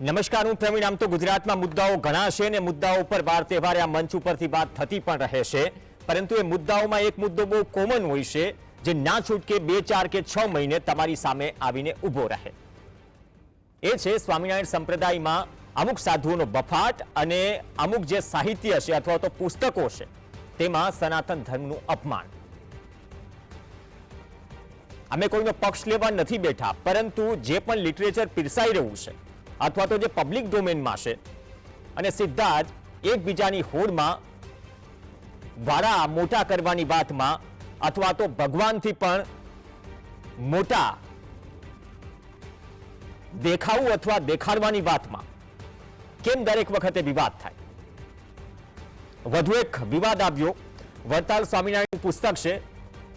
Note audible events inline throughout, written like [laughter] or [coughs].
નમસ્કાર, હું પ્રવીણ આમ તો ગુજરાતમાં મુદ્દાઓ ઘણા છે ને મુદ્દાઓ ઉપર વાર તહેવારે આ મંચ ઉપરથી વાત થતી પણ રહે છે. પરંતુ એ મુદ્દાઓમાં એક મુદ્દો બહુ કોમન હોય છે, જે ના છૂટકે બે, ચાર કે છ મહિને તમારી સામે આવીને ઊભો રહે. એ છે સ્વામિનારાયણ સંપ્રદાયમાં અમુક સાધુઓનો બફાટ અને અમુક જે સાહિત્ય છે અથવા તો પુસ્તકો છે, તેમાં સનાતન ધર્મનું અપમાન. અમે કોઈનો પક્ષ લેવા નથી બેઠા, પરંતુ જે પણ લિટરેચર પીરસાઈ રહ્યું છે અથવા તો જે પબ્લિક ડોમેનમાં છે. અને સીધા જ એકબીજાની હોડમાં વારા મોટા કરવાની વાતમાં અથવા તો ભગવાનથી પણ મોટા દેખાવું અથવા દેખાડવાની વાતમાં. કેમ દરેક વખતે વિવાદ થાય? વધુ એક વિવાદ આવ્યો. વરતાલ સ્વામિનારાયણ પુસ્તક છે.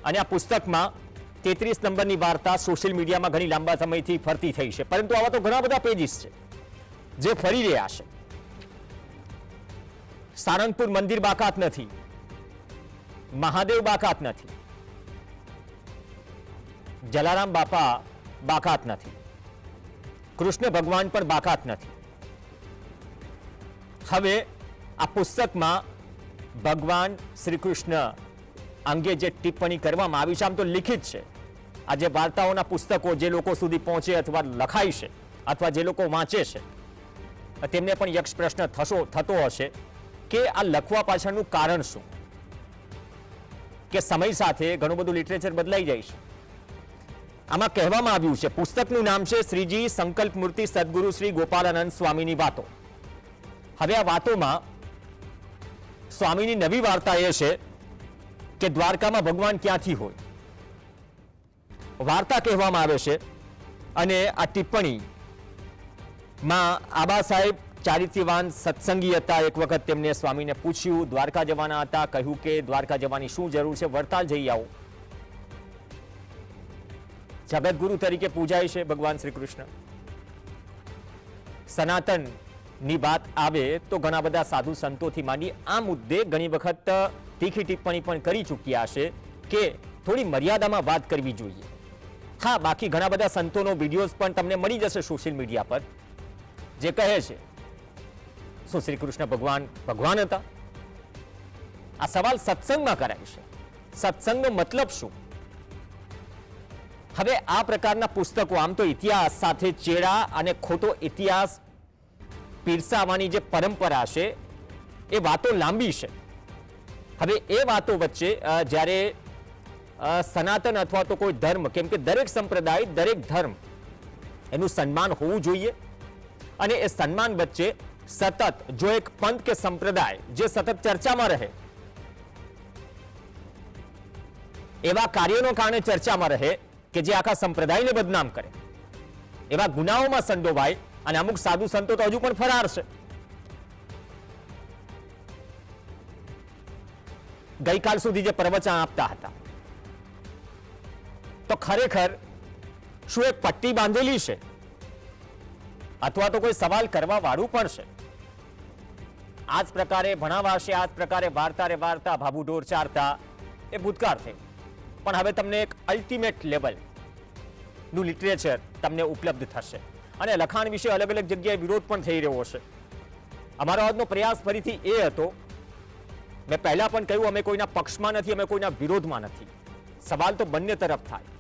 અને આ પુસ્તકમાં તેત્રીસ નંબરની વાર્તા સોશિયલ મીડિયામાં ઘણી લાંબા સમયથી ફરતી થઈ છે. પરંતુ આવા તો ઘણા બધા પેજીસ છે, જે ફરી રહ્યા છે. સારંગપુર મંદિર બાકાત નથી. મહાદેવ બાકાત નથી. જલારામ બાપા બાકાત નથી. કૃષ્ણ ભગવાન પણ બાકાત નથી. હવે આ પુસ્તકમાં ભગવાન શ્રી કૃષ્ણ અંગે જે ટિપ્પણી કરવામાં આવી છે, આમ તો લિખિત છે. આ જે વાર્તાઓના પુસ્તકો જે લોકો સુધી પહોંચે અથવા લખાય છે, અથવા જે લોકો વાંચે છે, તેમને પણ યક્ષ પ્રશ્ન થશો, થતો હશે કે આ લખવા પાછળનું કારણ શું? કે સમય સાથે ઘણું બધું લિટરેચર બદલાઈ જાય છે. આમાં કહેવામાં આવ્યું છે, પુસ્તકનું નામ છે શ્રીજી સંકલ્પ મૂર્તિ સદગુરુ શ્રી ગોપાલાનંદ સ્વામીની વાતો. હવે આ વાતોમાં સ્વામીની નવી વાર્તા એ છે કે દ્વારકામાં ભગવાન ક્યાંથી હોય? વાર્તા કહેવામાં આવે છે. અને આ ટિપ્પણી માં આબા સાહેબ ચારિત્ર્યવાન સત્સંગી હતા. એક વખત તેમને સ્વામીને પૂછ્યું, દ્વારકા જવાના હતા? કહ્યું કે, દ્વારકા જવાની શું જરૂર છે? વડતાલ જઈ આવો. જગતગુરુ તરીકે પૂજાય છે ભગવાન શ્રી કૃષ્ણ. સનાતનની વાત આવે તો ઘણા બધા સાધુ સંતોથી માંડી આ મુદ્દે ઘણી વખત તીખી ટિપ્પણી પણ કરી ચૂક્યા છે કે થોડી મર્યાદામાં વાત કરવી જોઈએ. હા બાકી ઘણા બધા સંતોનો વિડીયોઝ પણ તમને મળી જશે સોશિયલ મીડિયા પર. જે કહે છે, શું શ્રી કૃષ્ણ ભગવાન ભગવાન હતા? આ સવાલ સત્સંગમાં કરાય છે. સત્સંગનો મતલબ શું? હવે આ પ્રકારના પુસ્તકો, આમ તો ઇતિહાસ સાથે ચેડા અને ખોટો ઇતિહાસ પીરસાવાની જે પરંપરા છે, એ વાતો લાંબી છે. હવે એ વાતો વચ્ચે જ્યારે સનાતન અથવા તો કોઈ ધર્મ, કેમ કે દરેક સંપ્રદાય, દરેક ધર્મ એનું સન્માન હોવું જોઈએ. અને એ સન્માન વચ્ચે સતત, જો એક પંથ કે સંપ્રદાય જે સતત ચર્ચામાં રહે, એવા કાર્યોનો કારણે ચર્ચામાં રહે કે જે આખા સંપ્રદાયને બદનામ કરે. એવા ગુનાઓમાં સંડોવાય અને અમુક સાધુ સંતો તો હજુ પણ ફરાર છે. ગઈકાલ સુધી જે પ્રવચન આપતા હતા તો ખરેખર શું એક પટ્ટી બાંધેલી છે? અથવા તો કોઈ સવાલ કરવા વાળું પણ છે? આ જ પ્રકારે ભણાવાશે આ જ પ્રકારે વાર્તા રે વાર્તા ભાભુ ઢોર ચારતા, એ ભૂતકાળ થયું પણ હવે તમને એક અલ્ટિમેટ લેવલનું લિટરેચર તમને ઉપલબ્ધ થશે. અને લખાણ વિશે અલગ અલગ જગ્યાએ વિરોધ પણ થઈ રહ્યો છે અમારો આજનો પ્રયાસ ફરીથી એ હતો, મેં પહેલાં પણ કહ્યું, અમે કોઈના પક્ષમાં નથી, અમે કોઈના વિરોધમાં નથી. સવાલ તો બંને તરફ થાય.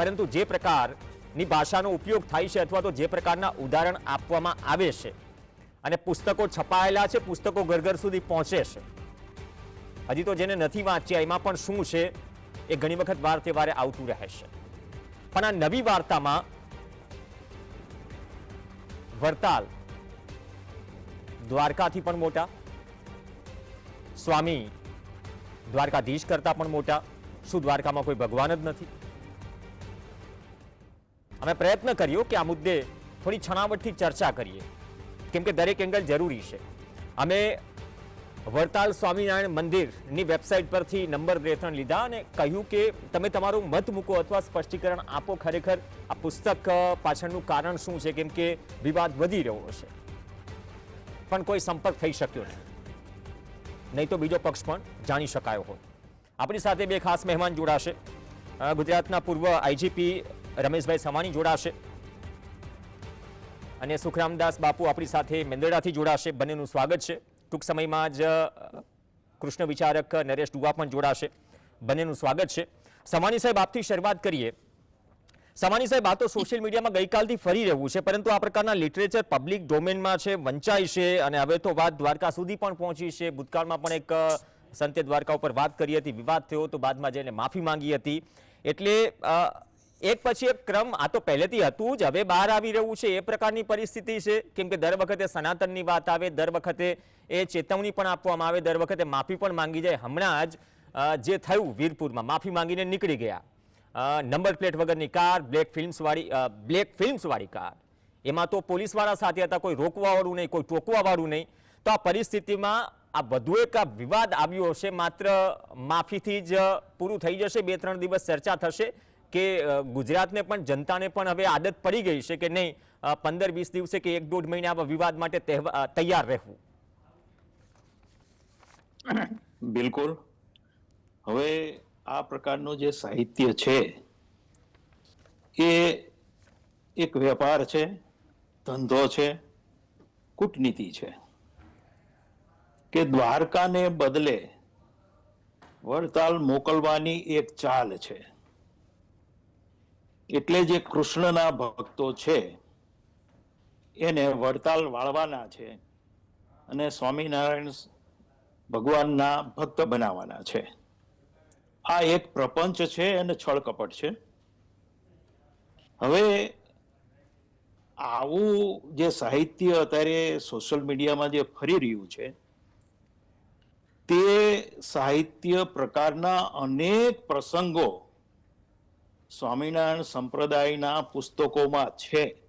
પરંતુ જે પ્રકારની ભાષાનો ઉપયોગ થાય છે અથવા તો જે પ્રકારના ઉદાહરણ આપવામાં આવે છે અને પુસ્તકો છપાયેલા છે, પુસ્તકો ઘર ઘર સુધી પહોંચે છે. હજી તો જેને નથી વાંચ્યા, એમાં પણ શું છે, એ ઘણી વખત વાર તહેવારે આવતું રહે છે. પણ આ નવી વાર્તામાં વરતાલ, દ્વારકાથી પણ મોટા, સ્વામી, દ્વારકાધીશ કરતા પણ મોટા. શું દ્વારકામાં કોઈ ભગવાન જ નથી? અમે પ્રયત્ન કર્યો કે આ મુદ્દે થોડી છણાવટથી ચર્ચા કરીએ. કેમ કે દરેક એંગલ જરૂરી છે. અમે વડતાલ સ્વામિનારાયણ મંદિરની વેબસાઇટ પરથી નંબર બે લીધા અને કહ્યું કે તમે તમારું મત મૂકો અથવા સ્પષ્ટીકરણ આપો ખરેખર. આ પુસ્તક પાછળનું કારણ શું છે? કેમ કે વિવાદ વધી રહ્યો છે. પણ કોઈ સંપર્ક થઈ શક્યો નહીં. નહીં તો બીજો પક્ષ પણ જાણી શકાયો હોત. આપણી સાથે બે ખાસ મહેમાન જોડાશે. ગુજરાતના પૂર્વ આઈજીપી રમેશભાઈ સવાણી જોડાશે. અને સુખરામદાસ બાપુ આપણી સાથે મેંદરડાથી જોડાશે. બંનેનું સ્વાગત છે. ટૂંક સમયમાં જ કૃષ્ણ વિચારક નરેશ ડુવા પણ જોડાશે. બંનેનું સ્વાગત છે. સમાની સાહેબ, આપથી શરૂઆત કરીએ. સમાની સાહેબ, આ તો સોશિયલ મીડિયામાં ગઈકાલથી ફરી રહ્યું છે, પરંતુ આ પ્રકારના લિટરેચર પબ્લિક ડોમેનમાં છે, વંચાય છે, અને હવે તો વાત દ્વારકા સુધી પણ પહોંચી છે. ભૂતકાળમાં પણ એક સંતે દ્વારકા ઉપર વાત કરી હતી, વિવાદ થયો તો બાદમાં જઈને માફી માંગી હતી. એટલે એક પછી એક ક્રમ, આ તો પહેલેથી હતું જ, હવે બહાર આવી રહ્યું છે, એ પ્રકારની પરિસ્થિતિ છે. કેમ કે દર વખતે સનાતનની વાત આવે, દર વખતે એ ચેતવણી પણ આપવામાં આવે, દર વખતે માફી પણ માંગી જાય. હમણાં જ જે થયું વીરપુરમાં, માફી માંગીને નીકળી ગયા. નંબર પ્લેટ વગરની કાર, બ્લેક ફિલ્મ્સવાળી બ્લેક ફિલ્મ્સવાળી કાર. એમાં તો પોલીસવાળા સાથે હતા, કોઈ રોકવાવાળું નહીં, કોઈ ટોકવાવાળું નહીં. તો આ પરિસ્થિતિમાં આ વધુ એક આ વિવાદ આવ્યો છે માત્ર માફીથી જ પૂરું થઈ જશે, બે ત્રણ દિવસ ચર્ચા થશે. કે ગુજરાતને પણ, જનતાને પણ હવે આદત પડી ગઈ છે કે નહીં પંદર વીસ દિવસે કે એક દોઢ મહિને આવા વિવાદ માટે તૈયાર રહેવું? બિલકુલ. હવે આ પ્રકારનું જે સાહિત્ય છે, એ એક વેપાર છે, ધંધો છે, કૂટનીતિ છે, કે દ્વારકાને બદલે વડતાલ મોકલવાની એક ચાલ છે. એટલે જે કૃષ્ણના ભક્તો છે, એને વડતાલ વાળવાના છે અને સ્વામિનારાયણ ભગવાનના ભક્ત બનાવવાના છે. આ એક પ્રપંચ છે અને છળ કપટ છે. હવે આવું જે સાહિત્ય અત્યારે સોશિયલ મીડિયામાં જે ફરી રહ્યું છે, તે સાહિત્ય પ્રકારના અનેક પ્રસંગો સ્વામિનારાયણ સંપ્રદાયના પુસ્તકોમાં છે.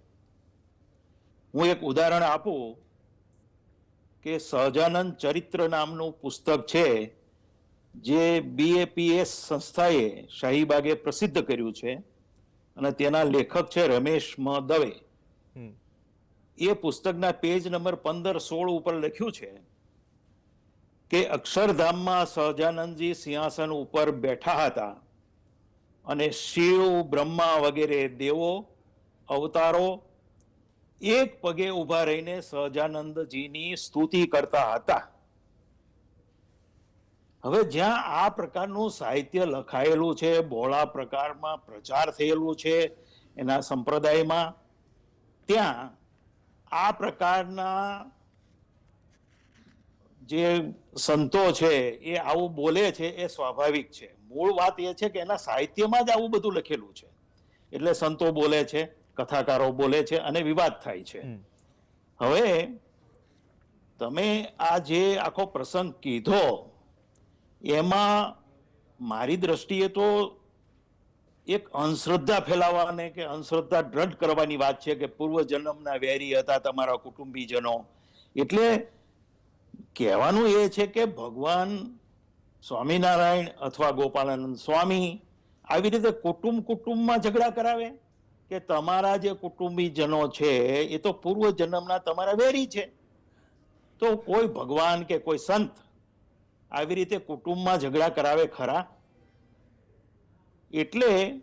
હું એક ઉદાહરણ આપું કે સહજાનંદ ચરિત્ર નામનું પુસ્તક છે જે બીએપીએસ સંસ્થાએ શાહીબાગે પ્રસિદ્ધ કર્યું છે અને તેના લેખક છે રમેશ મ. દવે. એ પુસ્તકના પેજ નંબર પંદર સોળ ઉપર લખ્યું છે કે અક્ષરધામમાં સહજાનંદજી સિંહાસન ઉપર બેઠા હતા. અને શિવ, બ્રહ્મા વગેરે દેવો, અવતારો એક પગે ઊભા રહીને સહજાનંદજીની સ્તુતિ કરતા હતા. હવે જ્યાં આ પ્રકારનું સાહિત્ય લખાયેલું છે, બોળા પ્રકારમાં પ્રચાર થયેલું છે, એના સંપ્રદાયમાં, ત્યાં આ પ્રકારના જે સંતો છે એ આવું બોલે છે એ સ્વાભાવિક છે. મૂળ વાત એ છે કે એના સાહિત્યમાં જ આવું બધું લખેલું છે. એટલે સંતો બોલે છે કથાકારો બોલે છે અને વિવાદ થાય છે. હવે તમે આ જે આખો પ્રસંગ કીધો એમાં મારી દ્રષ્ટિએ તો એક અંધશ્રદ્ધા ફેલાવવાને કે અંધશ્રદ્ધા દ્રઢ કરવાની વાત છે કે પૂર્વ જન્મના વેરી હતા તમારા કુટુંબીજનો. એટલે કહેવાનું એ છે કે ભગવાન સ્વામિનારાયણ અથવા ગોપાલનંદ સ્વામી આવી રીતે કુટુંબ કુટુંબમાં ઝઘડા કરાવે? કે તમારા જે કુટુંબીજનો છે, એ તો પૂર્વ જન્મના તમારા વેરી છે. તો કોઈ ભગવાન કે કોઈ સંત આવી રીતે કુટુંબમાં ઝઘડા કરાવે ખરા? એટલે,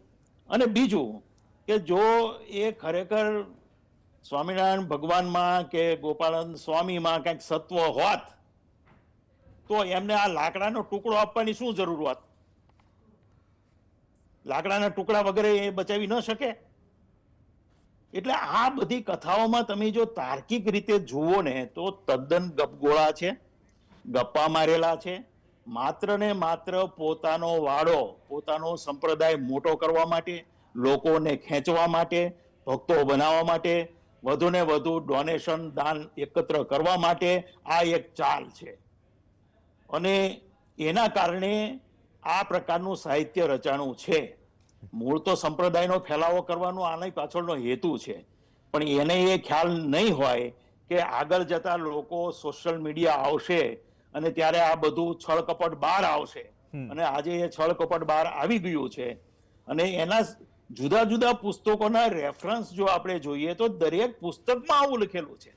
અને બીજું કે જો એ ખરેખર સ્વામિનારાયણ ભગવાનમાં કે ગોપાલન સ્વામીમાં કંઈક સત્વ હોત તો એમને આ લાકડાનો ટુકડો આપવાની શું જરૂરિયાત? લાકડાના ટુકડા વગેરે એ બચાવી ન શકે? એટલે આ બધી કથાઓમાં તમે જો તાર્કિક રીતે જુઓ ને, તો તદ્દન ગપગોળા છે, ગપ્પા મારેલા છે. માત્ર ને માત્ર પોતાનો વાડો, પોતાનો સંપ્રદાય મોટો કરવા માટે, લોકોને ખેંચવા માટે, ભક્તો બનાવવા માટે વધુ ને વધુ ડોનેશન દાન એકત્ર કરવા માટે આ એક ચાલ છે. અને એના કારણે આ પ્રકારનું સાહિત્ય રચાણું છે. મૂળ તો સંપ્રદાયનો ફેલાવો કરવાનો આની પાછળનો હેતુ છે. પણ એને એ ખ્યાલ નહીં હોય કે આગળ જતા લોકો સોશિયલ મીડિયા આવશે અને ત્યારે આ બધું છળ કપટ બહાર આવશે. અને આજે એ છળ કપટ બહાર આવી ગયું છે. અને એના જુદા જુદા પુસ્તકોના રેફરન્સ જો આપણે જોઈએ તો દરેક પુસ્તકમાં આવું લખેલું છે.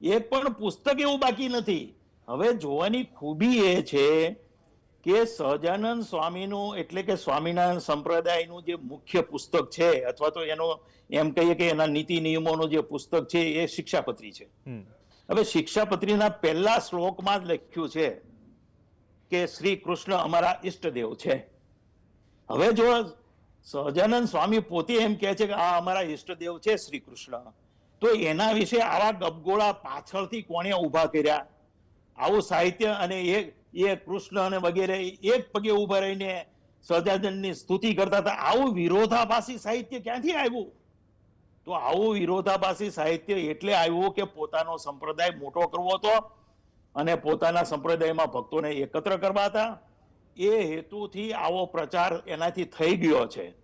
એક પણ પુસ્તક એવું બાકી નથી. હવે જોવાની ખૂબી એ છે કે સહજાનંદ સ્વામીનું એટલે કે સ્વામિનારાયણ સંપ્રદાયનું જે મુખ્ય પુસ્તક છે અથવા તો એનો એમ કહીએ કે એના નીતિ નિયમોનું જે પુસ્તક છે એ શિક્ષાપત્રી છે. હવે શિક્ષાપત્રીના પહેલા શ્લોકમાં જ લખ્યું છે કે શ્રી કૃષ્ણ અમારા ઈષ્ટદેવ છે. હવે જો સહજાનંદ સ્વામી પોતે એમ કહે છે કે આ અમારા ઈષ્ટદેવ છે શ્રી કૃષ્ણ તો એના વિશે આવા ગબગોળા પાછળથી કોણે ઊભા કર્યા? આવું સાહિત્ય અને એ એ કૃષ્ણ અને વગેરે એક પગે ઊભા રહીને સહજાનંદની સ્તુતિ કરતા હતા. આવું વિરોધાભાસી સાહિત્ય ક્યાંથી આવ્યું? તો આવું વિરોધાભાસી સાહિત્ય એટલે આવ્યું કે પોતાનો સંપ્રદાય મોટો કરવો હતો અને પોતાના સંપ્રદાયમાં ભક્તોને એકત્ર કરવા હતા. એ હેતુથી આવો પ્રચાર એનાથી થઈ ગયો છે.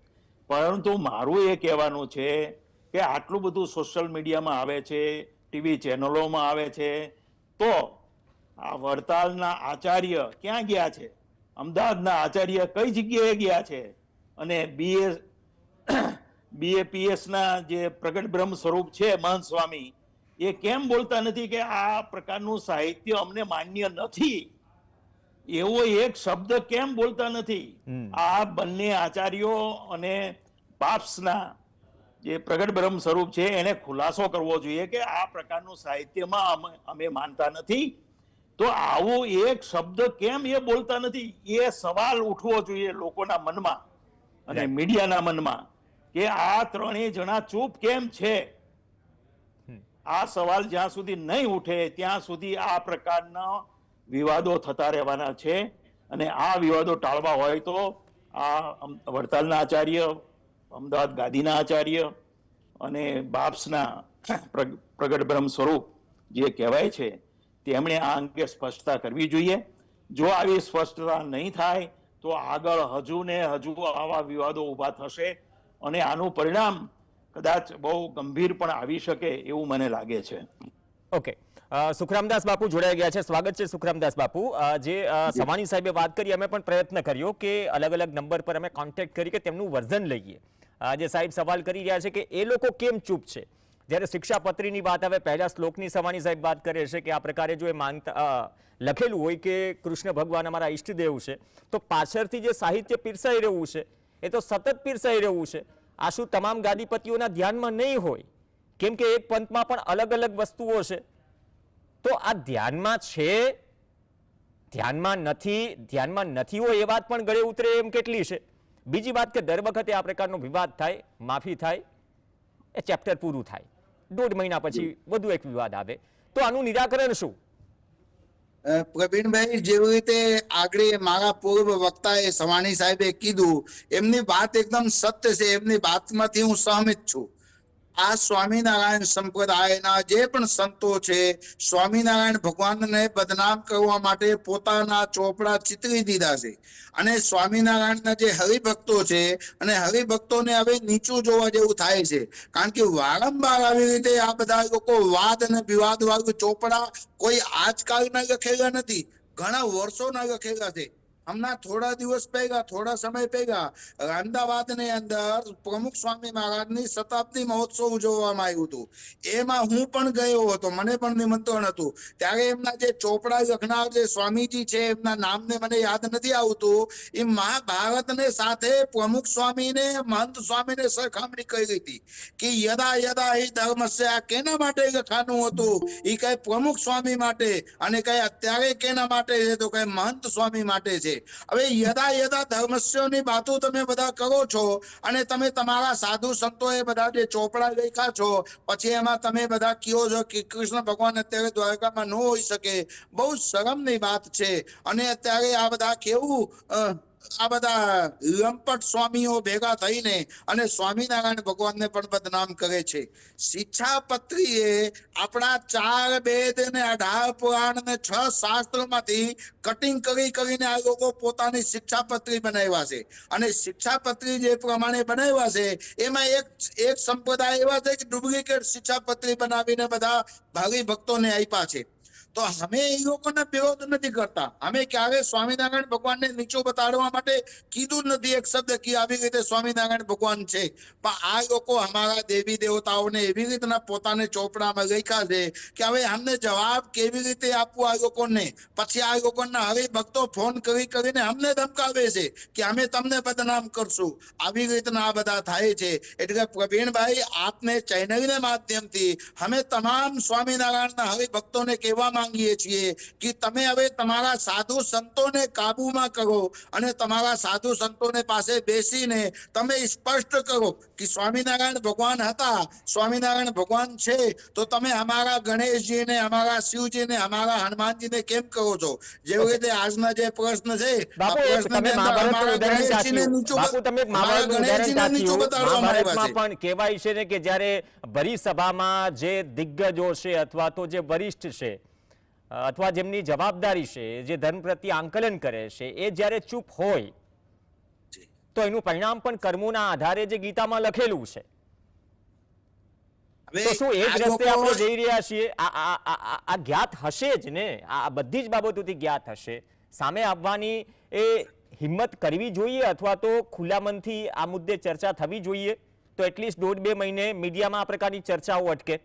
પરંતુ મારું એ કહેવાનું છે કે આટલું બધું સોશિયલ મીડિયામાં આવે છે, ટીવી ચેનલોમાં આવે છે, તો આ વડતાલના આચાર્ય ક્યાં ગયા છે? અમદાવાદના આચાર્ય કઈ જગ્યાએ ગયા છે? અને બીએ બીએપીએસના [coughs] જે પ્રગટ બ્રહ્મ સ્વરૂપ છે મહંત સ્વામી એ કેમ બોલતા નથી કે આ પ્રકારનું સાહિત્ય અમને માન્ય નથી? એવો એક શબ્દ કેમ બોલતા નથી? આ બંને આચાર્યો અને પાપ્સના જે પ્રગટ બ્રહ્મ સ્વરૂપ છે એને ખુલાસો કરવો જોઈએ કે આ પ્રકારનું સાહિત્યમાં અમે અમે માનતા નથી. તો આવો એક શબ્દ કેમ એ બોલતા નથી? એ સવાલ ઉઠવો જોઈએ લોકોના મનમાં અને મીડિયાના મનમાં કે આ ત્રણેય જણા ચૂપ કેમ છે? આ સવાલ જ્યાં સુધી નહીં ઉઠે ત્યાં સુધી આ પ્રકારના વિવાદો થતા રહેવાના છે અને આ વિવાદો ટાળવા હોય તો આ વડતાલના આચાર્ય અમદાવાદ ગાંધીના આચાર્ય અને બાપ્સના [coughs] પ્રગ- પ્રગટ બ્રહ્મ સ્વરૂપ જે કહેવાય છે તેમણે આ અંગે સ્પષ્ટતા કરવી જોઈએ. જો આવી સ્પષ્ટતા નહીં થાય તો આગળ હજુ ને હજુ આવા વિવાદો ઊભા થશે અને આનું પરિણામ કદાચ બહુ ગંભીર પણ આવી શકે એવું મને લાગે છે. ઓકે. સુખરામદાસ બાપુ જોડાઈ ગયા છે. સ્વાગત છે સુખરામદાસ બાપુ. જે સવાણી સાહેબે વાત કરી અમે પણ પ્રયત્ન કર્યો કે અલગ અલગ નંબર પર અમે કોન્ટેક્ટ કરી કે તેમનું વર્ઝન લઈએ. જે સાહેબ સવાલ કરી રહ્યા છે કે એ લોકો કેમ ચૂપ છે? જ્યારે શિક્ષાપત્રીની વાત આવે, પહેલા શ્લોકની સવાણી સાહેબ વાત કરે છે કે આ પ્રકારે જો એ માનતા લખેલું હોય કે કૃષ્ણ ભગવાન અમારા ઈષ્ટદેવ છે, તો પાછળથી જે સાહિત્ય પીરસાઈ રહ્યું છે, એ તો સતત પીરસાઈ રહ્યું છે. આ શું તમામ ગાદીપતિઓના ધ્યાનમાં નહીં હોય? કેમ કે એક પંથમાં પણ અલગ અલગ વસ્તુઓ છે. તો આ ધ્યાનમાં છે? ધ્યાનમાં નથી ધ્યાનમાં નથી હોય એ વાત પણ ગળે ઉતરે એમ કેટલી છે. બીજી વાત કે દર વખતે આ પ્રકારનો વિવાદ થાય, માફી થાય, એ ચેપ્ટર પૂરું થાય. દોઢ મહિના પછી વધુ એક વિવાદ આવે. તો આનું નિરાકરણ શું? પ્રવીણભાઈ જેવી રીતે આગળ મારા પૂર્વ વક્તાએ સવાણી સાહેબે કીધું એમની વાત એકદમ સત્ય છે એમની વાતમાંથી હું સહમત છું. આ સ્વામિનારાયણ સંપ્રદાયના જે પણ સંતો છે, સ્વામિનારાયણ ભગવાનને બદનામ કરવા માટે પોતાના ચોપડા ચિતરી દીધા છે. અને સ્વામિનારાયણના જે હરિભક્તો છે, અને હરિભક્તોને હવે નીચું જોવા જેવું થાય છે. કારણ કે વારંવાર આવી રીતે આ બધા લોકો વાદ અને વિવાદ વાળું ચોપડા કોઈ આજકાલના લખેલા નથી. ઘણા વર્ષોના લખેલા છે. હમણાં થોડા દિવસ પહેલા, થોડા સમય પહેલા અમદાવાદની અંદર પ્રમુખ સ્વામી મહારાજની શતાબ્દી મહોત્સવ ઉજવવામાં આવ્યું હતું. એમાં હું પણ ગયો હતો, મને પણ નિમંત્રણ હતું. ત્યારે એમના જે ચોપડા લખનાર જે સ્વામીજી છે, એમના નામને મને યાદ નથી આવતું. એ મહાભારતને સાથે પ્રમુખ સ્વામીને, મહંત સ્વામીને સરખામણી કરી હતી કે યદા યદા એ ધર્મસ્ય કેના માટે લખાનું હતું? એ કઈ પ્રમુખ સ્વામી માટે અને કઈ અત્યારે કેના માટે છે? તો કઈ મહંત સ્વામી માટે છે. હવે યદા યદા ધર્મસ્યોની વાતો તમે બધા કરો છો અને તમે તમારા સાધુ સંતોએ બધા જે ચોપડા લખ્યા છો, પછી એમાં તમે બધા કયો છો કે કૃષ્ણ ભગવાન અત્યારે દ્વારકામાં ન હોઈ શકે. બહુ શરમની વાત છે. અને અત્યારે આ બધા કેવું આ બધા લંપટ સ્વામીઓ ભેગા થઈને અને સ્વામિનારાયણ ભગવાનને પણ બદનામ કરે છે. શિક્ષાપત્રીએ આપણા ચાર વેદ ને અઢાર પુરાણ ને છ શાસ્ત્રોમાંથી કટિંગ કરી કરીને આ લોકો પોતાની શિક્ષાપત્રી બનાવ્યા છે. અને શિક્ષાપત્રી જે પ્રમાણે બનાવ્યા છે, એમાં એક એક સંપ્રદાય એવા છે કે ડુપ્લિકેટ શિક્ષાપત્રી બનાવીને બધા ભાવિ ભક્તોને આપ્યા છે. તો અમે એ લોકોને વિરોધ નથી કરતા. અમે ક્યારે સ્વામિનારાયણ ભગવાનને નીચો બતાડવા માટે કીધું નથી એક શબ્દ કે આવી રીતે સ્વામિનારાયણ ભગવાન છે. પણ આ લોકો અમારા દેવી દેવતાઓને એવી રીતના પોતાને ચોપડામાં લખ્યા છે કે હવે અમને જવાબ કેવી રીતે આપવું આ લોકોને? પછી આ લોકોના હરિભક્તો ફોન કરી કરીને અમને ધમકાવે છે કે અમે તમને બદનામ કરશું. આવી રીતના આ બધા થાય છે. એટલે પ્રવીણભાઈ, આપને ચેનલના માધ્યમથી અમે તમામ સ્વામિનારાયણના હરિભક્તોને કહેવા માંગીએ છીએ કે તમે હવે તમારા સાધુ સંતોને કાબુમાં કરો અને તમારા સાધુ સંતોને પાસે બેસીને તમે સ્પષ્ટ કરો કે સ્વામિનારાયણ ભગવાન હતા સ્વામિનારાયણ ભગવાન છે તો તમે અમારા ગણેશજીને અમારા શિવજીને અમારા હનુમાનજીને કેમ કહો છો? જેવી રીતે આજના જે પ્રશ્ન છે. પણ કહેવાય છે ને કે જ્યારે ભરી સભામાં જે દિગ્ગજો છે અથવા તો જે વરિષ્ઠ છે અથવા જેમની જવાબદારી છે જે ધર્મ પ્રત્યે આંકલન કરે છે એ જ્યારે ચૂપ હોય તો એનું પરિણામ પણ કર્મોના આધારે જે ગીતામાં લખેલું છે. તો શું એ જ રસ્તે આપણે જઈ રહ્યા છીએ? આ આ- આ આ- આ જ્ઞાત હશે જ ને? આ આ બધી જ બાબતોથી જ્ઞાત હશે. સામે આવવાની એ હિંમત કરવી જોઈએ અથવા તો ખુલ્લા મનથી આ મુદ્દે ચર્ચા થવી જોઈએ? તો એટલીસ્ટ દોઢ બે મહિને મીડિયામાં આ પ્રકારની ચર્ચાઓ અટકે.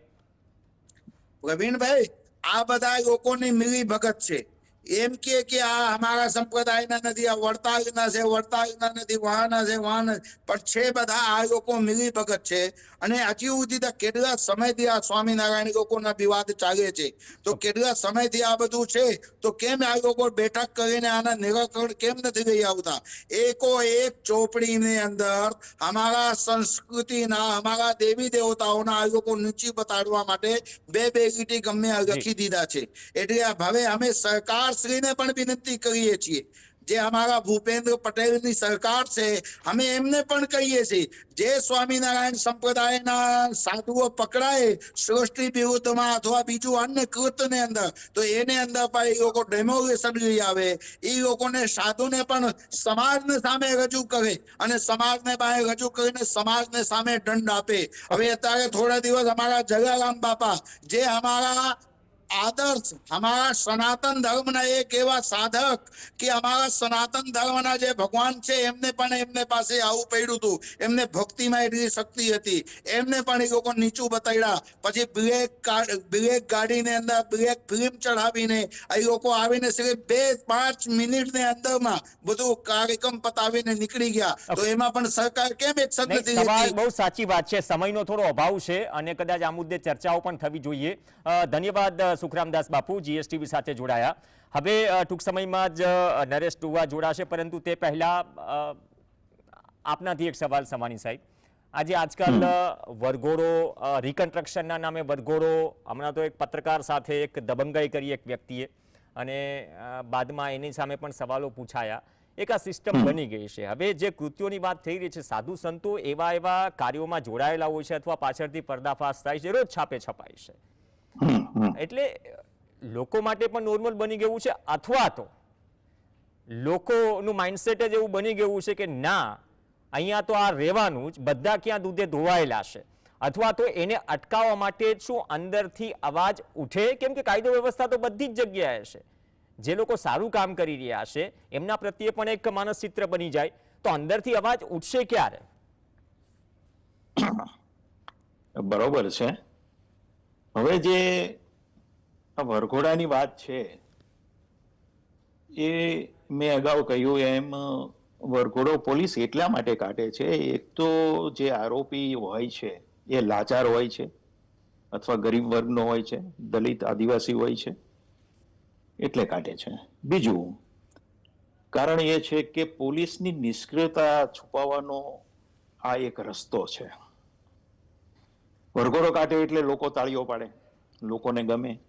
પ્રવીણભાઈ આ બધા લોકોની મિલી ભગત છે. એમ કે કે આ અમારા સંપ્રદાયના નથી આ વડતાલના છે વડતાલના નથી વાહના છે વાહન પણ છે બધા આ લોકો મિલી ભગત છે. અને હજી સુધી તો કેટલા સમયથી આ સ્વામિનારાયણ લોકોના વિવાદ ચાલે છે. તો કેટલા સમયથી આ બધું છે? તો કેમ આ લોકો બેઠક કરીને આના નિરાકરણ કેમ નથી લઈ આવતા? એકો એક ચોપડીની અંદર અમારા સંસ્કૃતિના અમારા દેવી દેવતાઓના આ લોકો નીચી બતાડવા માટે બે બે લીટી ગમે લખી દીધા છે. એટલે હવે અમે સરકાર શ્રીને પણ વિનંતી કરીએ છીએ. જે અમારા ભૂપેન્દ્ર પટેલની સરકાર છે, અમે એમને પણ કહીએ છીએ. જે સ્વામિનારાયણ સંપ્રદાયના સાધુઓ પકડાય સૃષ્ટિ વિરુદ્ધમાં અથવા બીજું અન્ય કૃતને અંદર, તો એને અંદર પણ એ લોકો ડેમોગ્રેશન લઈ આવે. એ લોકોને સાધુને પણ સમાજને સામે રજૂ કરે અને સમાજને પાસે રજૂ કરીને સમાજને સામે દંડ આપે. હવે અત્યારે થોડા દિવસ અમારા જલારામ બાપા, જે અમારા આદર્શ. અમારા સનાતન ધર્મના એક એવા સાધક કે અમારા સનાતન ધર્મના જે ભગવાન છે એમને પણ એમને પાસે આવું પડ્યું હતું. એમને ભક્તિમાં એટલી શક્તિ હતી. એમને પણ એ લોકો નીચું બતાડ્યા. પછી બ્લેક બ્રેક ગાડીને અંદર બ્રેક ફિલ્મ ચઢાવીને એ લોકો આવીને સિર્ફ બે પાંચ મિનિટની અંદરમાં બધું કાર્યક્રમ પતાવીને નીકળી ગયા. તો એમાં પણ સરકાર કેમ એક લેતી બહુ સાચી વાત છે. સમયનો થોડો અભાવ છે અને કદાચ આ મુદ્દે ચર્ચાઓ પણ થવી જોઈએ. ધન્યવાદ સુખરામદાસ બાપુ જીએસટીવી સાથે જોડાયા. હવે ટૂંક સમયમાં જ નરેશ ટુવા જોડાશે પરંતુ તે પહેલા આપનાથી એક સવાલ સમાની સાહેબ. આજે આજકાલ વરઘોડો રિકન્સ્ટ્રક્શનના નામે વરઘોડો હમણાં તો એક પત્રકાર સાથે એક દબંગાઈ કરી એક વ્યક્તિએ અને બાદમાં એની સામે પણ સવાલો પૂછાયા. એક આ સિસ્ટમ બની ગઈ છે. હવે જે કૃત્યોની વાત થઈ રહી છે સાધુ સંતો એવા એવા કાર્યોમાં જોડાયેલા હોય છે અથવા પાછળથી પર્દાફાશ થાય છે રોજ છાપે છપાય છે. એટલે લોકો માટે પણ નોર્મલ બની ગયું છે અથવા તો લોકોનું માઇન્ડસેટ જ એવું બની ગયું છે કે ના અહીંયા તો આ રહેવાનું જ બધા ક્યાં દૂધે ધોવાયેલા છે? અથવા તો એને અટકાવવા માટે શું અંદરથી અવાજ ઉઠે? કેમ કે કાયદો વ્યવસ્થા તો બધી જ જગ્યાએ છે. જે લોકો સારું કામ કરી રહ્યા છે એમના પ્રત્યે પણ એક માનસ ચિત્ર બની જાય. તો અંદરથી અવાજ ઉઠશે ક્યારે? બરોબર છે. હવે જે આ વરઘોડાની વાત છે, એ મેં અગાઉ કહ્યું એમ, વરઘોડો પોલીસ એટલા માટે કાઢે છે, એક તો જે આરોપી હોય છે, એ લાચાર હોય છે, અથવા ગરીબ વર્ગનો હોય છે, દલિત આદિવાસી હોય છે, એટલે કાઢે છે. બીજું, કારણ એ છે કે પોલીસની નિષ્ક્રિયતા છુપાવવાનો આ એક રસ્તો છે. વરઘોડો કાઢે એટલે લોકો તાળીઓ પાડે. લોકોને ગમે.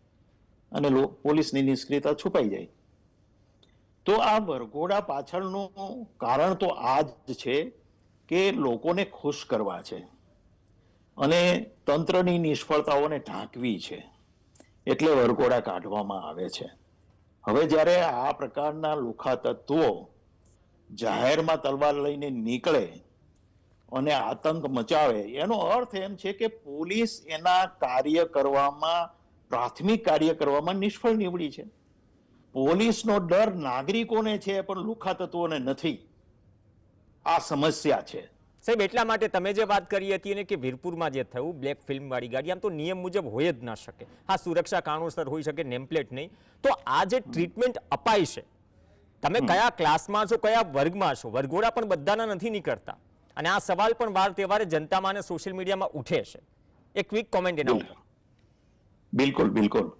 અને પોલીસની નિષ્ક્રિયતા છુપાઈ જાય. તો આ વરઘોડા પાછળનું કારણ તો આ જ છે કે લોકોને ખુશ કરવા છે. અને તંત્રની નિષ્ફળતાઓને ઢાંકવી છે. એટલે વરઘોડા કાઢવામાં આવે છે. હવે જ્યારે આ પ્રકારના લુખા તત્વો જાહેરમાં તલવાર લઈને નીકળે અને આતંક મચાવે. એનો અર્થ એમ છે કે પોલીસ એના કાર્ય કરવામાં પ્રાથમિક કાર્ય કરવામાં નિષ્ફળ નીવડી છે. પોલીસનો ડર નાગરિકોને છે પણ લુખા તત્વોને નથી. આ સમસ્યા છે. સાહેબ એટલા માટે તમે જે વાત કરી હતી ને કે વીરપુરમાં જે થયું બ્લેક ફિલ્મ વાળી ગાડી આમ તો નિયમ મુજબ હોય જ ના શકે. હા સુરક્ષા કારણોસર હોઈ શકે નેમપ્લેટ નહીં. તો આ જે ટ્રીટમેન્ટ અપાય છે તમે કયા ક્લાસમાં છો કયા વર્ગમાં છો? વર્ગોડા પણ બધાના નથી નીકળતા. અને આ સવાલ પણ વાર તહેવારે જનતામાં અને સોશિયલ મીડિયામાં ઉઠે છે. એક ક્વિક કોમેન્ટ એના ઉપર. બિલકુલ બિલકુલ.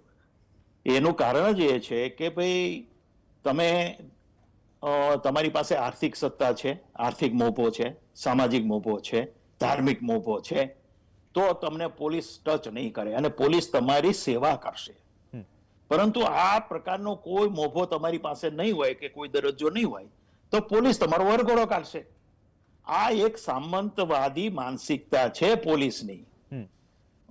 એનું કારણ જ એ છે કે ભાઈ તમે તમારી પાસે આર્થિક સત્તા છે આર્થિક મોભો છે સામાજિક મોભો છે ધાર્મિક મોભો છે તો તમને પોલીસ ટચ નહીં કરે અને પોલીસ તમારી સેવા કરશે. પરંતુ આ પ્રકારનો કોઈ મોભો તમારી પાસે નહીં હોય કે કોઈ દરજ્જો નહીં હોય તો પોલીસ તમારો વરઘોડો કાઢશે. આ એક સામંતવાદી માનસિકતા છે પોલીસની.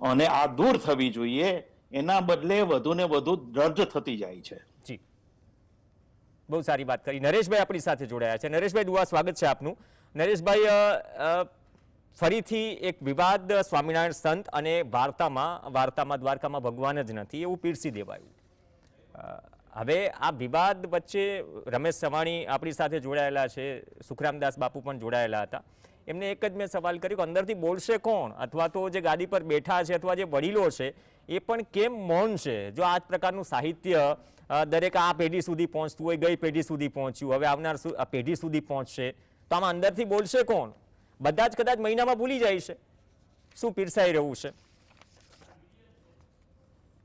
અને આ દૂર થવી જોઈએ એના બદલે વધુ ને વધુ દર્જ થતી જાય છે. જી. બહુ સારી વાત કરી. નરેશભાઈ આપણી સાથે જોડાયા છે. નરેશભાઈ દુઆ સ્વાગત છે આપનું. નરેશભાઈ ફરીથી એક વિવાદ સ્વામિનારાયણ સંત અને વાર્તામાં વાર્તામાં દ્વારકામાં ભગવાન જ નથી એવું પીરસી દેવાયું. હવે આ વિવાદ વચ્ચે રમેશ સવાણી આપણી સાથે જોડાયેલા છે, સુખરામદાસ બાપુ પણ જોડાયેલા હતા. એમને એક જ મેં સવાલ કર્યો કે અંદરથી બોલશે કોણ? અથવા તો જે ગાદી પર બેઠા છે અથવા જે વડીલો છે, એ પણ કેમ મૌન છે? જો આ જ પ્રકારનું સાહિત્ય દરેક આ પેઢી સુધી પહોંચતું હોય, ગઈ પેઢી સુધી પહોંચ્યું, હવે આવનાર પેઢી સુધી પહોંચશે, તો આમાં અંદરથી બોલશે કોણ? બધા જ કદાચ મહિનામાં ભૂલી જાય છે. શું પીરસાઈ રહ્યું છે?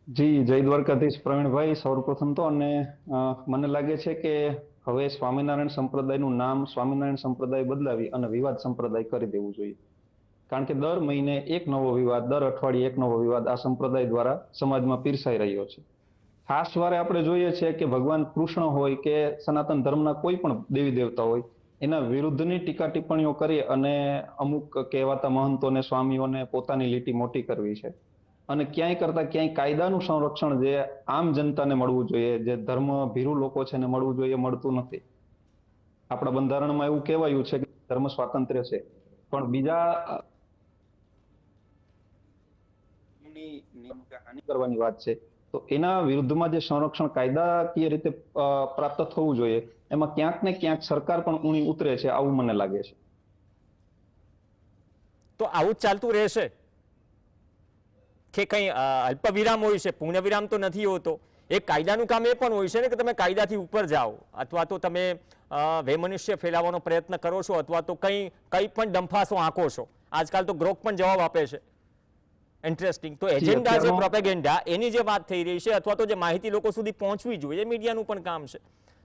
જી, જય દ્વારકાધીશ પ્રવીણભાઈ. સૌપ્રથમ તો અને મને લાગે છે કે હવે સ્વામિનારાયણ સંપ્રદાયનું નામ સ્વામિનારાયણ સંપ્રદાય બદલાવી અને વિવાદ સંપ્રદાય કરી દેવું જોઈએ. કારણ કે દર મહિને એક નવો વિવાદ, દર અઠવાડિયે એક નવો વિવાદ આ સંપ્રદાય દ્વારા સમાજમાં પીરસાઈ રહ્યો છે. ખાસ વારે આપણે જોઈએ છીએ કે ભગવાન કૃષ્ણ હોય કે સનાતન ધર્મના કોઈ પણ દેવી દેવતા હોય, એના વિરુદ્ધની ટીકા ટિપ્પણીઓ કરી અને અમુક કહેવાતા મહંતોને, સ્વામીઓને પોતાની લીટી મોટી કરવી છે. અને ક્યાંય કરતા ક્યાંય કાયદાનું સંરક્ષણ જે આમ જનતાને મળવું જોઈએ, જે ધર્મ ભીરુ લોકો છે એને મળવું જોઈએ મળતું નથી. આપણા બંધારણમાં એવું કહેવાયું છે કે ધર્મ સ્વાતંત્ર્ય છે. પણ બીજા ની હાનિ કરવાની વાત છે. તો એના વિરુદ્ધમાં જે સંરક્ષણ કાયદાકીય રીતે પ્રાપ્ત થવું જોઈએ, એમાં ક્યાંક ને ક્યાંક સરકાર પણ ઊણી ઉતરે છે, આવું મને લાગે છે. તો આવું ચાલતું રહેશે. કે કંઈ અલ્પ વિરામ હોય છે પૂર્ણ વિરામ તો નથી હોતો. એક કાયદાનું કામ એ પણ હોય છે ને કે તમે કાયદાથી ઉપર જાઓ. અથવા તો તમે વૈમનુષ્ય ફેલાવવાનો પ્રયત્ન કરો છો અથવા તો કંઈ કંઈ પણ ડંફાસો આંકો છો. આજકાલ તો ગ્રોક પણ જવાબ આપે છે. ઇન્ટરેસ્ટિંગ તો એજન્ડા છે પ્રોપેગેન્ડા એની જે વાત થઈ રહી છે અથવા તો જે માહિતી લોકો સુધી પહોંચવી જોઈએ મીડિયાનું પણ કામ છે.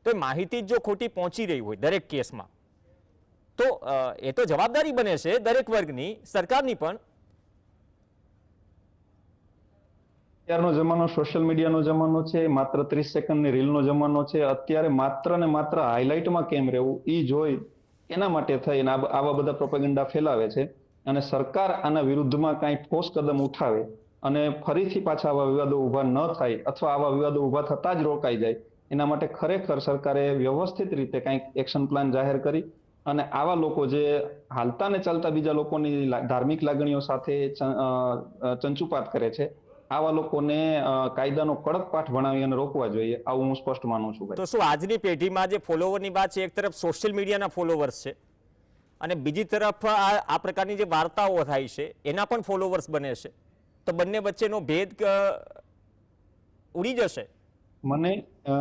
તો એ માહિતી જ જો ખોટી પહોંચી રહી હોય દરેક કેસમાં તો એ તો જવાબદારી બને છે દરેક વર્ગની સરકારની પણ. અત્યારનો જમાનો સોશિયલ મીડિયાનો જમાનો છે, માત્ર ત્રીસ સેકન્ડની રીલનો જમાનો છે. અત્યારે માત્ર ને માત્ર હાઇલાઇટમાં કેમ રહેવું એ જોઈ એના માટે થઈને આવા બધા પ્રોપેગન્ડા ફેલાવે છે. અને સરકાર આના વિરુદ્ધમાં કાંઈ ઠોસ કદમ ઉઠાવે અને ફરીથી પાછા આવા વિવાદો ઊભા ન થાય અથવા આવા વિવાદો ઊભા થતા જ રોકાઈ જાય, એના માટે ખરેખર સરકારે વ્યવસ્થિત રીતે કાંઈક એક્શન પ્લાન જાહેર કરી અને આવા લોકો જે હાલતા ને ચાલતા બીજા લોકોની ધાર્મિક લાગણીઓ સાથે ચંચુપાત કરે છે આવા લોકોને કાયદાનો કડક પાઠ ભણાવી અને રોકવા જોઈએ આવું હું સ્પષ્ટ માનું છું તો શું આજની પેઢીમાં જે ફોલોવરની વાત છે એક તરફ સોશિયલ મીડિયાના ફોલોવર્સ છે અને બીજી તરફ આ આ પ્રકારની જે વાર્તાઓ થાય છે એના પણ ફોલોવર્સ બને છે. તો બંને વચ્ચેનો ભેદ ઉડી જશે. મને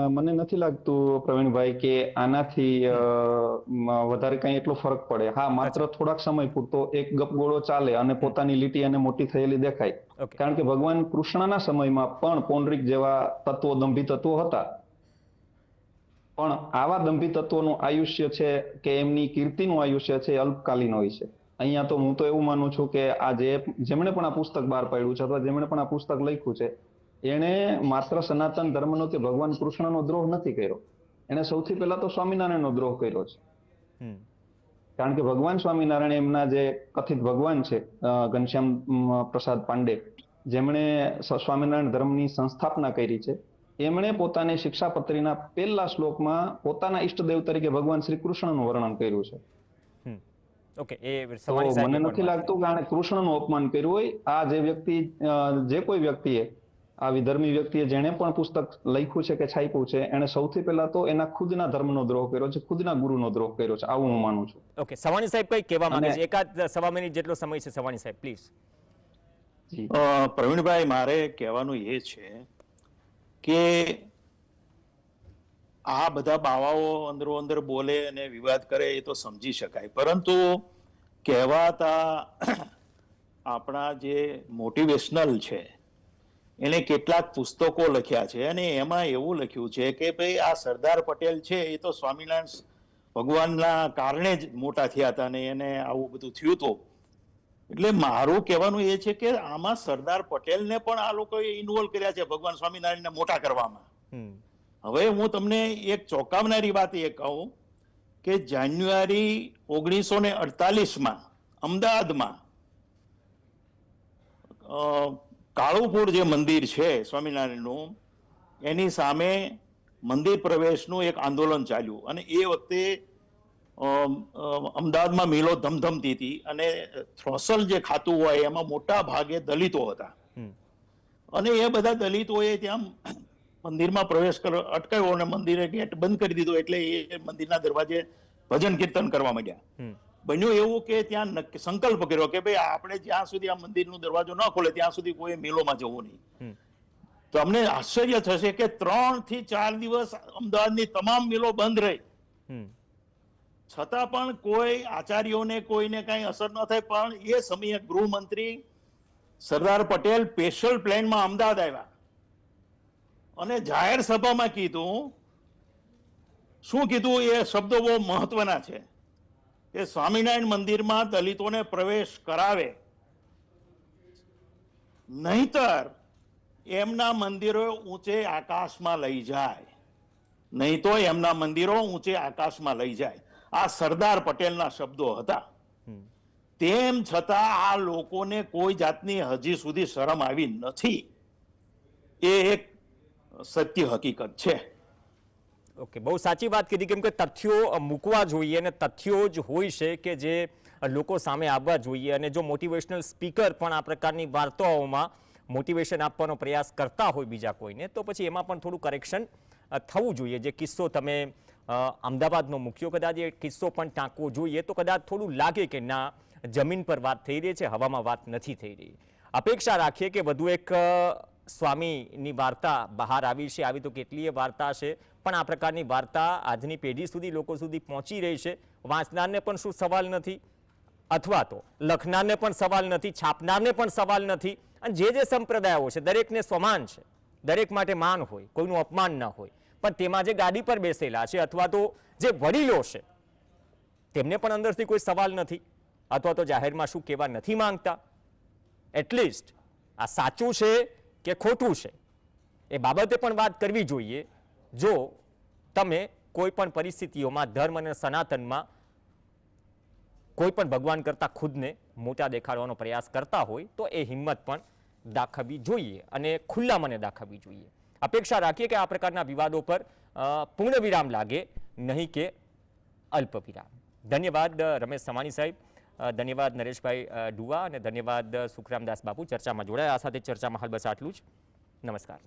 મને નથી લાગતું પ્રવીણભાઈ કે આનાથી વધારે કઈ એટલો ફરક પડે. હા માત્ર થોડાક સમય પૂરતો એક ગપગોળો ચાલે અને પોતાની લીટી અને મોટી થયેલી દેખાય. કારણ કે ભગવાન કૃષ્ણના સમયમાં પણ પૌંડરિક જેવા તત્વો દંભી તત્વો હતા. પણ આવા દંભી તત્વોનું આયુષ્ય છે કે એમની કીર્તિનું આયુષ્ય છે અલ્પકાલીન હોય છે. અહીંયા તો હું તો એવું માનું છું કે આ જે જેમણે પણ આ પુસ્તક બહાર પાડ્યું છે અથવા જેમણે પણ આ પુસ્તક લખ્યું છે એણે માત્ર સનાતન ધર્મનો કે ભગવાન કૃષ્ણનો દ્રોહ નથી કર્યો. એણે સૌથી પહેલા તો સ્વામિનારાયણનો દ્રોહ કર્યો છે. કારણ કે ભગવાન સ્વામિનારાયણ એમના જે કથિત ભગવાન છે ઘનશ્યામ પ્રસાદ પાંડે જેમણે સ્વામિનારાયણ ધર્મની સંસ્થાપના કરી છે એમણે પોતાની શિક્ષાપત્રીના પહેલા શ્લોકમાં પોતાના ઈષ્ટદેવ તરીકે ભગવાન શ્રી કૃષ્ણનું વર્ણન કર્યું છે. ઓકે એ મને નથી લાગતું કે આણે કૃષ્ણનું અપમાન કર્યું હોય. આ જે વ્યક્તિ જે કોઈ વ્યક્તિએ આ વિધર્મી વ્યક્તિએ જેણે પણ પુસ્તક લખ્યું છે કે છાપ્યું છે એણે સૌથી પહેલા તો એના ખુદના ધર્મનો દ્રોહ કર્યો છે ખુદના ગુરુનો દ્રોહ કર્યો છે. આવું હું માનું છું. ઓકે સવાણી સાહેબ કઈ કહેવા માંગે છે? એકાદ સવા મિનિટ જેટલો સમય છે સવાણી સાહેબ પ્લીઝ. પ્રવીણભાઈ મારે કહેવાનું એ છે કે આ બધા બાવાઓ અંદરો અંદર બોલે અને વિવાદ કરે એ તો સમજી શકાય. પરંતુ કહેવાતા આપણા જે મોટિવેશનલ છે એને કેટલાક પુસ્તકો લખ્યા છે અને એમાં એવું લખ્યું છે કે ભાઈ આ સરદાર પટેલ છે એ તો સ્વામિનારાયણ ભગવાનના કારણે જ મોટા થયા હતા અને એને આવું બધું થયું હતું એટલે મારું કહેવાનું એ છે કે આમાં સરદાર પટેલને પણ આ લોકોએ ઇન્વોલ્વ કર્યા છે ભગવાન સ્વામિનારાયણને મોટા કરવામાં. હવે હું તમને એક ચોંકાવનારી વાત એ કહું કે જાન્યુઆરી ઓગણીસો ને અડતાલીસમાં અમદાવાદમાં કાળુપુર જે મંદિર છે સ્વામિનારાયણનું એની સામે મંદિર પ્રવેશનું એક આંદોલન ચાલ્યું. અને એ વખતે અમ, અમ, અમદાવાદમાં મિલો ધમધમતી હતી અને થ્રોસલ જે ખાતું હોય એમાં મોટા ભાગે દલિતો હતા. અને એ બધા દલિતોએ ત્યાં મંદિરમાં પ્રવેશ કર અટકાવ્યો અને મંદિરે ગેટ બંધ કરી દીધો એટલે એ મંદિરના દરવાજે ભજન કીર્તન કરવા માંડ્યા. બન્યું એવું કે ત્યાં સંકલ્પ કર્યો કે ભાઈ આપણે જ્યાં સુધી આ મંદિરનો દરવાજો ન ખોલે ત્યાં સુધી કોઈ મેલોમાં જવું નહીં. તો અમને આશ્ચર્ય થશે કે ત્રણથી ચાર દિવસ અમદાવાદની તમામ મિલો બંધ રહી. છતાં પણ કોઈ આચાર્યોને કોઈને કઈ અસર ન થાય પણ એ સમયે ગૃહમંત્રી સરદાર પટેલ સ્પેશિયલ પ્લેનમાં અમદાવાદ આવ્યા. અને જાહેર સભામાં કીધું શું કીધું એ શબ્દો બહુ મહત્વના છે. કે સ્વામિનારાયણ મંદિરમાં દલિતોને પ્રવેશ કરાવે. નહીતર એમના મંદિરો ઊંચે આકાશમાં લઈ જાય. નહીં તો એમના મંદિરો ઊંચે આકાશમાં લઈ જાય. આ સરદાર પટેલના શબ્દો હતા. તેમ છતાં આ લોકોને કોઈ જાતની હજી સુધી શરમ આવી નથી. એ એક સત્ય હકીકત છે. ઓકે, બહુ સાચી વાત કીધી કેમ કે તથ્યો મૂકવા જોઈએ અને તથ્યો જ હોય છે કે જે લોકો સામે આવવા જોઈએ અને જો મોટિવેશનલ સ્પીકર પણ આ પ્રકારની વાર્તાઓમાં મોટિવેશન આપવાનો પ્રયાસ કરતા હોય બીજા કોઈને, તો પછી એમાં પણ થોડું કરેક્શન થવું જોઈએ. જે કિસ્સો તમે અમદાવાદનો મૂક્યો, કદાચ એ કિસ્સો પણ ટાંકવો જોઈએ, તો કદાચ થોડું લાગે કે ના, જમીન પર વાત થઈ રહી છે, હવામાં વાત નથી થઈ રહી. અપેક્ષા રાખીએ કે વધુ એક સ્વામીની વાર્તા બહાર આવી છે, આવી તો કેટલીય વાર્તા છે પણ આ પ્રકારની વાર્તા આજની પેઢી સુધી, લોકો સુધી પહોંચી રહી છે. વાંચનારને પણ શું સવાલ નથી? અથવા તો લખનારને પણ સવાલ નથી, છાપનારને પણ સવાલ નથી. અને જે જે સંપ્રદાયો છે, દરેકને સમાન છે. દરેક માટે માન હોય, કોઈનું અપમાન ન હોય. પણ તેમાં જે ગાડી પર બેસેલા છે, અથવા તો જે વડીલો છે, તેમને પણ અંદરથી કોઈ સવાલ નથી. અથવા તો જાહેરમાં શું કહેવા નથી માંગતા. એટલીસ્ટ આ સાચું છે કે ખોટું છે? એ બાબતે પણ વાત કરવી જોઈએ. જો તમે કોઈ પણ પરિસ્થિતિઓમાં ધર્મ અને સનાતનમાં કોઈ પણ ભગવાન કરતાં ખુદને મોટા દેખાડવાનો પ્રયાસ કરતા હોય, તો એ હિંમત પણ દાખવવી જોઈએ અને ખુલ્લા મને દાખવવી જોઈએ. અપેક્ષા રાખીએ કે આ પ્રકારના વિવાદો પર પૂર્ણ વિરામ લાગે, નહીં કે અલ્પ વિરામ ધન્યવાદ રમેશ સમાણી સાહેબ. ધન્યવાદ, નરેશભાઈ ડુવા અને ધન્યવાદ સુખરામદાસ બાપુ. ચર્ચામાં જોડાયા. આ સાથે ચર્ચામાં હાલ બસ આટલું જ. નમસ્કાર.